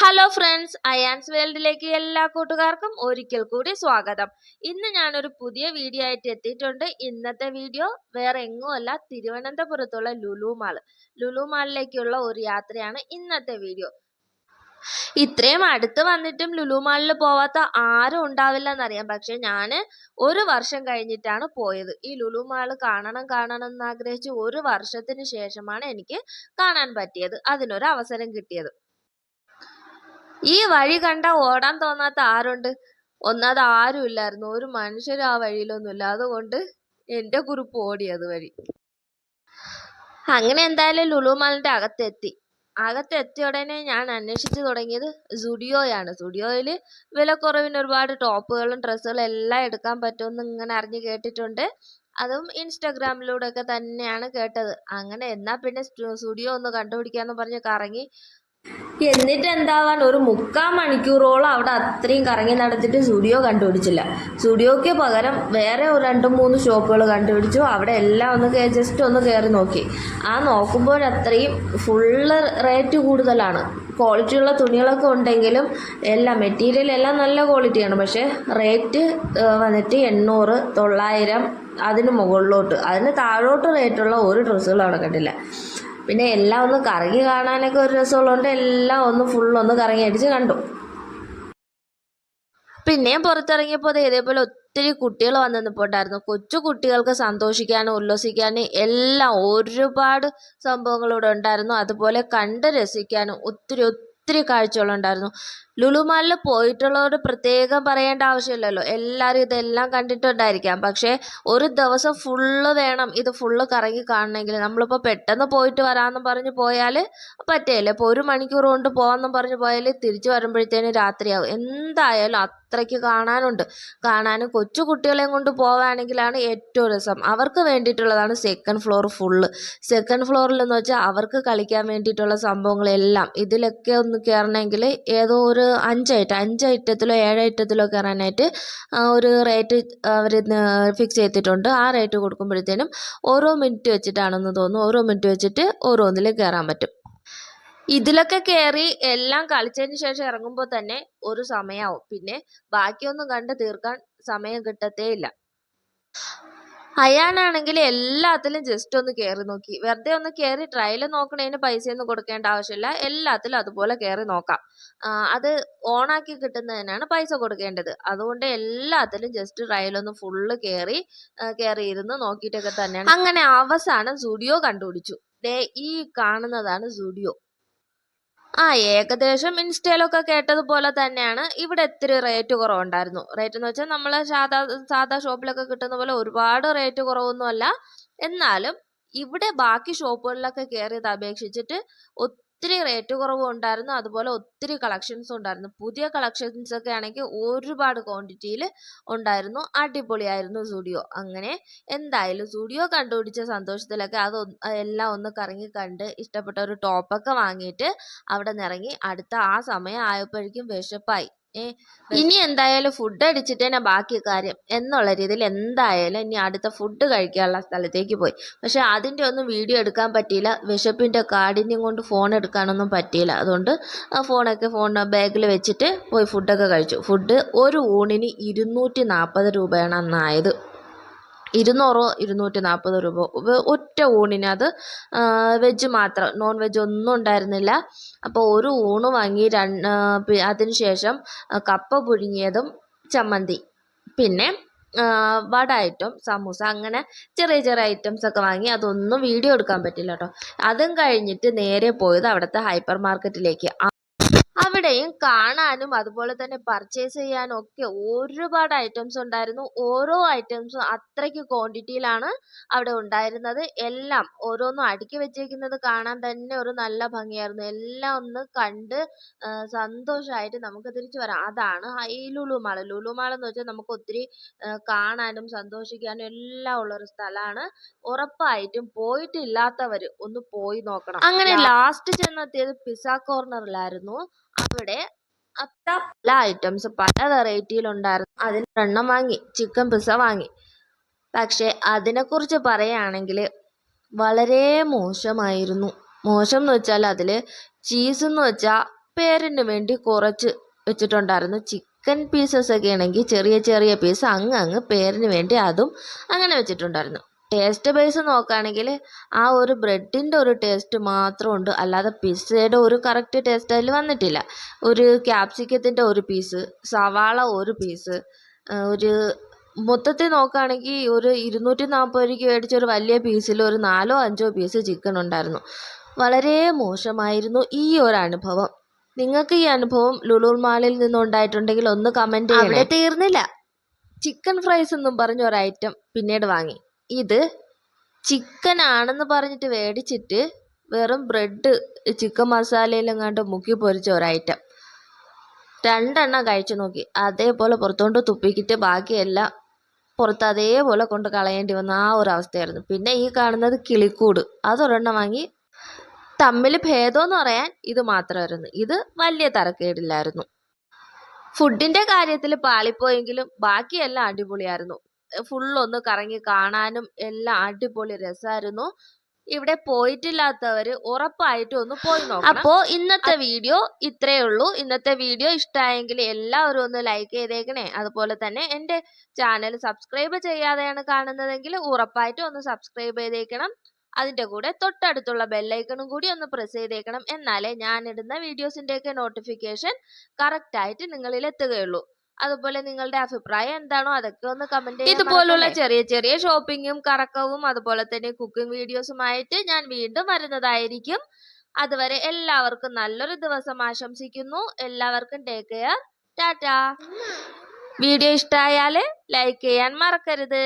Hello friends Ayan's വേൾഡിലേക്ക് എല്ലാ കൂട്ടുകാർക്കും ഒരിക്കൽ കൂടി സ്വാഗതം. ഇന്ന് ഞാനൊരു പുതിയ വീഡിയോ ആയിട്ട് എത്തിയിട്ടുണ്ട്. ഇന്നത്തെ വീഡിയോ വേറെ എങ്ങുമല്ല തിരുവനന്തപുരത്തുള്ള ലുലു മാൾ ലുലു മാളിലേക്കുള്ള ഒരു യാത്രയാണ് ഇന്നത്തെ വീഡിയോ ഇത്രയും അടുത്ത് വന്നിട്ടും ലുലു മാളിൽ പോവാത്ത ആരും ഉണ്ടാവില്ല എന്നറിയാം പക്ഷെ ഞാൻ ഒരു വർഷം കഴിഞ്ഞിട്ടാണ് പോയത്. ഈ ലുലു മാൾ കാണണം കാണണം എന്ന് ആഗ്രഹിച്ച് ഒരു വർഷത്തിന് ശേഷമാണ് എനിക്ക് കാണാൻ പറ്റിയത്. അതിനൊരു അവസരം കിട്ടിയത്. ഈ വഴി കണ്ട ഓടാൻ തോന്നാത്ത ആരുണ്ട്? ഒന്നാമത് ആരും ഇല്ലായിരുന്നു. ഒരു മനുഷ്യരും ആ വഴിയിലൊന്നുമില്ല അതുകൊണ്ട് എന്റെ കുറിപ്പ് ഓടി അതുവഴി അങ്ങനെ എന്തായാലും ലുലു മാളിന്റെ അകത്തെത്തി. അകത്തെത്തിയ ഉടനെ ഞാൻ അന്വേഷിച്ചു തുടങ്ങിയത് സുഡിയോയാണ്. സുഡിയോയിൽ വിലക്കുറവിന് ഒരുപാട് ടോപ്പുകളും ഡ്രസ്സുകളും എല്ലാം എടുക്കാൻ പറ്റുമെന്ന് ഇങ്ങനെ അറിഞ്ഞ് കേട്ടിട്ടുണ്ട്. അതും ഇൻസ്റ്റാഗ്രാമിലൂടെ ഒക്കെ തന്നെയാണ് കേട്ടത്. അങ്ങനെ എന്നാൽ പിന്നെ സ്റ്റുഡിയോ ഒന്ന് കണ്ടുപിടിക്കാമെന്ന് പറഞ്ഞ് കറങ്ങി എന്നിട്ട് എന്താവാൻ ഒരു മുക്കാൽ മണിക്കൂറോളം അവിടെ അത്രയും കറങ്ങി നടത്തിയിട്ട് സ്റ്റുഡിയോ കണ്ടുപിടിച്ചില്ല. സ്റ്റുഡിയോയ്ക്ക് പകരം വേറെ ഒരു രണ്ട് മൂന്ന് ഷോപ്പുകൾ കണ്ടുപിടിച്ചു. അവിടെ എല്ലാം ഒന്ന് ജസ്റ്റ് ഒന്ന് കയറി നോക്കി. ആ നോക്കുമ്പോൾ അത്രയും ഫുള്ള് റേറ്റ് കൂടുതലാണ്. ക്വാളിറ്റിയുള്ള തുണികളൊക്കെ ഉണ്ടെങ്കിലും എല്ലാം മെറ്റീരിയൽ എല്ലാം നല്ല ക്വാളിറ്റിയാണ് പക്ഷേ റേറ്റ് വന്നിട്ട് എണ്ണൂറ് തൊള്ളായിരം അതിന് മുകളിലോട്ട്. അതിന് താഴോട്ട് റേറ്റുള്ള ഒരു ഡ്രസ്സുകളും അവിടെ കണ്ടില്ല. പിന്നെ എല്ലാം ഒന്ന് കറങ്ങി കാണാനൊക്കെ ഒരു രസമുള്ളതുകൊണ്ട് എല്ലാം ഒന്ന് ഫുള്ളൊന്ന് കറങ്ങി അടിച്ച് കണ്ടു. പിന്നെയും പുറത്തിറങ്ങിയപ്പോൾ ഇതേപോലെ ഒത്തിരി കുട്ടികൾ വന്ന് നിന്നിപ്പോട്ടായിരുന്നു കൊച്ചു കുട്ടികൾക്ക് സന്തോഷിക്കാനും ഉല്ലസിക്കാനും എല്ലാം ഒരുപാട് സംഭവങ്ങൾ ഇവിടെ ഉണ്ടായിരുന്നു. അതുപോലെ കണ്ട് രസിക്കാനും ഒത്തിരി ഒത്തിരി കാഴ്ചകളുണ്ടായിരുന്നു ലുലു മാളിൽ പോയിട്ടുള്ളവർ പ്രത്യേകം പറയേണ്ട ആവശ്യമില്ലല്ലോ. എല്ലാവരും ഇതെല്ലാം കണ്ടിട്ടുണ്ടായിരിക്കാം. പക്ഷേ ഒരു ദിവസം ഫുള്ള് വേണം ഇത് ഫുള്ള് കറങ്ങി കാണണമെങ്കിൽ. നമ്മളിപ്പോൾ പെട്ടെന്ന് പോയിട്ട് വരാമെന്ന് പറഞ്ഞ് പോയാൽ പറ്റില്ല ഇപ്പോൾ ഒരു മണിക്കൂർ കൊണ്ട് പോകാമെന്നും പറഞ്ഞ് പോയാൽ തിരിച്ച് വരുമ്പോഴത്തേന് രാത്രിയാവും. എന്തായാലും അത്രയ്ക്ക് കാണാനുണ്ട്. കാണാനും കൊച്ചു കുട്ടികളെയും കൊണ്ട് പോവുകയാണെങ്കിലാണ് ഏറ്റവും രസം. അവർക്ക് വേണ്ടിയിട്ടുള്ളതാണ് സെക്കൻഡ് ഫ്ലോർ ഫുള്ള് സെക്കൻഡ് ഫ്ലോറിൽ എന്ന് വെച്ചാൽ അവർക്ക് കളിക്കാൻ വേണ്ടിയിട്ടുള്ള സംഭവങ്ങളെല്ലാം. ഇതിലൊക്കെ ഒന്ന് കയറണമെങ്കിൽ ഏതോ ഒരു അഞ്ച് ഐറ്റം അഞ്ച് ഐറ്റത്തിലോ ഏഴ് ഐറ്റത്തിലോ കയറാനായിട്ട് ഒരു റേറ്റ് അവർ ഫിക്സ് ചെയ്തിട്ടുണ്ട്. ആ റേറ്റ് കൊടുക്കുമ്പോഴത്തേനും ഓരോ മിനിറ്റ് വെച്ചിട്ടാണെന്ന് തോന്നുന്നു. ഓരോ മിനിറ്റ് വെച്ചിട്ട് ഓരോന്നിൽ കയറാൻ പറ്റും. ഇതിലൊക്കെ കയറി എല്ലാം കളിച്ചതിന് ശേഷം ഇറങ്ങുമ്പോൾ തന്നെ ഒരു സമയമാവും പിന്നെ ബാക്കിയൊന്നും കണ്ട് തീർക്കാൻ സമയം കിട്ടത്തേ ഇല്ല അയാളാണെങ്കിൽ എല്ലാത്തിലും ജസ്റ്റ് ഒന്ന് കയറി നോക്കി. വെറുതെ ഒന്ന് കയറി ട്രയൽ നോക്കണതിന് പൈസയൊന്നും കൊടുക്കേണ്ട ആവശ്യമില്ല. എല്ലാത്തിലും അതുപോലെ കയറി നോക്കാം. അത് ഓണാക്കി കിട്ടുന്നതിനാണ് പൈസ കൊടുക്കേണ്ടത്. അതുകൊണ്ട് എല്ലാത്തിലും ജസ്റ്റ് ട്രയലൊന്ന് ഫുള്ള് കയറി കയറി ഇരുന്ന് നോക്കിയിട്ടൊക്കെ തന്നെയാണ്. അങ്ങനെ അവസാനം സ്റ്റുഡിയോ കണ്ടുപിടിച്ചു. ദേ ഈ കാണുന്നതാണ് സ്റ്റുഡിയോ ആ ഏകദേശം ഇൻസ്റ്റയിലൊക്കെ കേട്ടതുപോലെ തന്നെയാണ്. ഇവിടെ ഇത്തിരി റേറ്റ് കുറവുണ്ടായിരുന്നു. റേറ്റ് എന്ന് വെച്ചാൽ നമ്മൾ സാധാ സാധാ ഷോപ്പിലൊക്കെ കിട്ടുന്ന പോലെ ഒരുപാട് റേറ്റ് കുറവൊന്നുമല്ല. എന്നാലും ഇവിടെ ബാക്കി ഷോപ്പുകളിലൊക്കെ കയറിയത് അപേക്ഷിച്ചിട്ട് ഒത്തിരി റേറ്റ് കുറവും ഉണ്ടായിരുന്നു അതുപോലെ ഒത്തിരി കളക്ഷൻസും ഉണ്ടായിരുന്നു. പുതിയ കളക്ഷൻസ് ഒക്കെ ആണെങ്കിൽ ഒരുപാട് ക്വാണ്ടിറ്റിയിൽ ഉണ്ടായിരുന്നു. അടിപൊളിയായിരുന്നു സ്റ്റുഡിയോ അങ്ങനെ എന്തായാലും സ്റ്റുഡിയോ കണ്ടുപിടിച്ച സന്തോഷത്തിലൊക്കെ അത് എല്ലാം ഒന്ന് കറങ്ങി കണ്ട് ഇഷ്ടപ്പെട്ട ഒരു ടോപ്പൊക്കെ വാങ്ങിയിട്ട് അവിടെ നിന്ന് അടുത്ത ആ സമയം ആയപ്പോഴേക്കും വിശപ്പായി. ഇനി എന്തായാലും ഫുഡ് അടിച്ചിട്ട് തന്നെ ബാക്കി കാര്യം എന്നുള്ള രീതിയിൽ എന്തായാലും ഇനി അടുത്ത ഫുഡ് കഴിക്കാനുള്ള സ്ഥലത്തേക്ക് പോയി. പക്ഷെ അതിന്റെ ഒന്നും വീഡിയോ എടുക്കാൻ പറ്റിയില്ല. വിശപ്പിന്റെ കാഠിന്യം കൊണ്ട് ഫോൺ എടുക്കാനൊന്നും പറ്റിയില്ല. അതുകൊണ്ട് ആ ഫോണൊക്കെ ഫോൺ ബാഗിൽ വെച്ചിട്ട് പോയി ഫുഡൊക്കെ കഴിച്ചു. ഫുഡ് ഒരു ഊണിന് ഇരുന്നൂറ്റി നാൽപ്പത് രൂപയാണ് അന്നായത്. ഇരുന്നൂറോ ഇരുന്നൂറ്റി നാൽപ്പത് രൂപ. ഒറ്റ ഊണിന് അത് വെജ് മാത്രം. നോൺ വെജ് ഒന്നും ഉണ്ടായിരുന്നില്ല. അപ്പോൾ ഒരു ഊണ് വാങ്ങി അതിന് ശേഷം കപ്പ പുഴുങ്ങിയതും ചമ്മന്തി. പിന്നെ വട ഐറ്റം സമൂസ അങ്ങനെ ചെറിയ ചെറിയ ഐറ്റംസ് ഒക്കെ വാങ്ങി അതൊന്നും വീഡിയോ എടുക്കാൻ പറ്റില്ല കേട്ടോ. അതും കഴിഞ്ഞിട്ട് നേരെ പോയത് അവിടുത്തെ ഹൈപ്പർ മാർക്കറ്റിലേക്ക് അവിടെയും കാണാനും അതുപോലെ തന്നെ പർച്ചേസ് ചെയ്യാനും ഒക്കെ ഒരുപാട് ഐറ്റംസ് ഉണ്ടായിരുന്നു. ഓരോ ഐറ്റംസും അത്രയ്ക്ക് ക്വാണ്ടിറ്റിയിലാണ് അവിടെ ഉണ്ടായിരുന്നത്. എല്ലാം ഓരോന്നും അടുക്കി വെച്ചേക്കുന്നത് കാണാൻ തന്നെ ഒരു നല്ല ഭംഗിയായിരുന്നു. എല്ലാം ഒന്ന് കണ്ട് സന്തോഷമായിട്ട് നമുക്ക് തിരിച്ചു വരാം. അതാണ് ഈ ലുലു മാൾ. ലുലു മാൾ എന്ന് വെച്ചാൽ നമുക്ക് ഒത്തിരി കാണാനും സന്തോഷിക്കാനും എല്ലാം ഉള്ള ഒരു സ്ഥലമാണ്. ഉറപ്പായിട്ടും പോയിട്ടില്ലാത്തവർ ഒന്ന് പോയി നോക്കണം. അങ്ങനെ ലാസ്റ്റ് ചെന്നെത്തിയത് പിസ കോർണറിലായിരുന്നു അവിടെ പല ഐറ്റംസ് പല വെറൈറ്റിയിലുണ്ടായിരുന്നു അതിൽ എണ്ണം വാങ്ങി ചിക്കൻ പിസ വാങ്ങി. പക്ഷേ അതിനെക്കുറിച്ച് പറയുകയാണെങ്കിൽ വളരെ മോശമായിരുന്നു. മോശം എന്ന് വെച്ചാൽ അതിൽ ചീസ് എന്ന് വെച്ചാൽ പേരിന് വേണ്ടി കുറച്ച് വെച്ചിട്ടുണ്ടായിരുന്നു. ചിക്കൻ പീസസ് ഒക്കെ ആണെങ്കിൽ ചെറിയ ചെറിയ പീസ് അങ്ങ് അങ്ങ് പേരിന് വേണ്ടി അതും അങ്ങനെ വെച്ചിട്ടുണ്ടായിരുന്നു. ടേസ്റ്റ് ബേസ് നോക്കുകയാണെങ്കിൽ ആ ഒരു ബ്രെഡിന്റെ ഒരു ടേസ്റ്റ് മാത്രമുണ്ട്. അല്ലാതെ പിസ്സയുടെ ഒരു കറക്റ്റ് ടേസ്റ്റ് അതിൽ വന്നിട്ടില്ല. ഒരു ക്യാപ്സിക്കത്തിന്റെ ഒരു പീസ് സവാള ഒരു പീസ് ഒരു മൊത്തത്തിൽ നോക്കുകയാണെങ്കിൽ ഒരു ഇരുന്നൂറ്റി നാൽപ്പത് രൂപയ്ക്ക് മേടിച്ച ഒരു വലിയ പീസിൽ ഒരു നാലോ അഞ്ചോ പീസ് ചിക്കൻ ഉണ്ടായിരുന്നു. വളരെ മോശമായിരുന്നു ഈ ഒരു അനുഭവം. നിങ്ങൾക്ക് ഈ അനുഭവം ലുലു മാളിൽ നിന്നുണ്ടായിട്ടുണ്ടെങ്കിൽ ഒന്ന് കമന്റ് അവിടെ തീർന്നില്ല. ചിക്കൻ ഫ്രൈസ് എന്നും പറഞ്ഞ ഒരു ഐറ്റം പിന്നീട് വാങ്ങി. ഇത് ചിക്കൻ ആണെന്ന് പറഞ്ഞിട്ട് മേടിച്ചിട്ട് വെറും ബ്രെഡ് ചിക്കൻ മസാലയിലെങ്ങാണ്ട് മുക്കി പൊരിച്ച ഒരു ഐറ്റം രണ്ടെണ്ണം കഴിച്ചു നോക്കി. അതേപോലെ പുറത്തോണ്ട് തുപ്പിക്കിട്ട് ബാക്കിയെല്ലാം പുറത്ത് അതേപോലെ കൊണ്ട് കളയേണ്ടി വന്ന ആ ഒരു അവസ്ഥയായിരുന്നു. പിന്നെ ഈ കാണുന്നത് കിളിക്കൂട്. അതൊരെണ്ണം വാങ്ങി തമ്മിൽ ഭേദമെന്ന് പറയാൻ ഇത് മാത്രമായിരുന്നു. ഇത് വലിയ തരക്കേടില്ലായിരുന്നു. ഫുഡിന്റെ കാര്യത്തിൽ പാളിപ്പോയെങ്കിലും ബാക്കിയെല്ലാം അടിപൊളിയായിരുന്നു. ഫുള്ളൊന്ന് കറങ്ങി കാണാനും എല്ലാം അടിപൊളി രസമായിരുന്നു ഇവിടെ പോയിട്ടില്ലാത്തവർ ഉറപ്പായിട്ടും ഒന്ന് പോയി നോക്കണം. അപ്പോൾ ഇന്നത്തെ വീഡിയോ ഇത്രയേ ഉള്ളൂ. ഇന്നത്തെ വീഡിയോ ഇഷ്ടമായെങ്കിൽ എല്ലാവരും ഒന്ന് ലൈക്ക് ചെയ്തേക്കണേ. അതുപോലെ തന്നെ എന്റെ ചാനൽ സബ്സ്ക്രൈബ് ചെയ്യാതെയാണ് കാണുന്നതെങ്കിൽ ഉറപ്പായിട്ടും ഒന്ന് സബ്സ്ക്രൈബ് ചെയ്തേക്കണം. അതിന്റെ കൂടെ തൊട്ടടുത്തുള്ള ബെല്ലൈക്കണും കൂടി ഒന്ന് പ്രസ് ചെയ്തേക്കണം. എന്നാലേ ഞാൻ ഇടുന്ന വീഡിയോസിന്റെയൊക്കെ നോട്ടിഫിക്കേഷൻ കറക്റ്റായിട്ട് നിങ്ങളിൽ എത്തുകയുള്ളൂ. അതുപോലെ നിങ്ങളുടെ അഭിപ്രായം എന്താണോ അതൊക്കെ ഒന്ന് കമന്റ് ഇതുപോലുള്ള ചെറിയ ചെറിയ ഷോപ്പിങ്ങും കറക്കവും അതുപോലെ തന്നെ കുക്കിംഗ് വീഡിയോസുമായിട്ട് ഞാൻ വീണ്ടും വരുന്നതായിരിക്കും. അതുവരെ എല്ലാവർക്കും നല്ലൊരു ദിവസം ആശംസിക്കുന്നു. എല്ലാവർക്കും ടേക്ക് കെയർ ടാറ്റാ. വീഡിയോ ഇഷ്ടമായാൽ ലൈക്ക് ചെയ്യാൻ മറക്കരുത്.